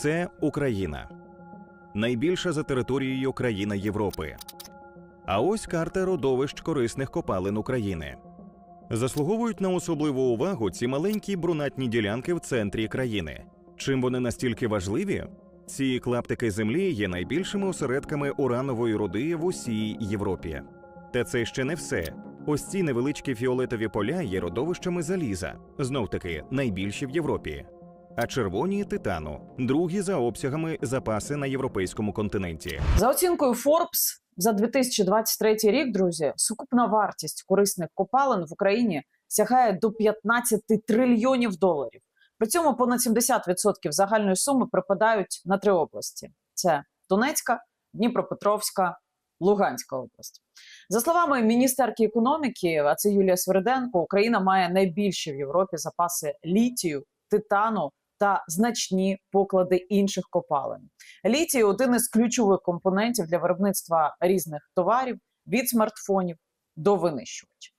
Це Україна. Найбільша за територією країна Європи. А ось карта родовищ корисних копалин України. Заслуговують на особливу увагу ці маленькі брунатні ділянки в центрі країни. Чим вони настільки важливі? Ці клаптики землі є найбільшими осередками уранової руди в усій Європі. Та це ще не все. Ось ці невеличкі фіолетові поля є родовищами заліза, знов таки найбільші в Європі. А червоні титану, другі за обсягами запаси на європейському континенті. За оцінкою Forbes, за 2023 рік, друзі, сукупна вартість корисних копалин в Україні сягає до 15 трильйонів доларів. При цьому понад 70% загальної суми припадають на три області: це Донецька, Дніпропетровська, Луганська область. За словами міністерки економіки, а це Юлія Свериденко, Україна має найбільші в Європі запаси літію, титану та значні поклади інших копалин. Літій один із ключових компонентів для виробництва різних товарів від смартфонів до винищувачів.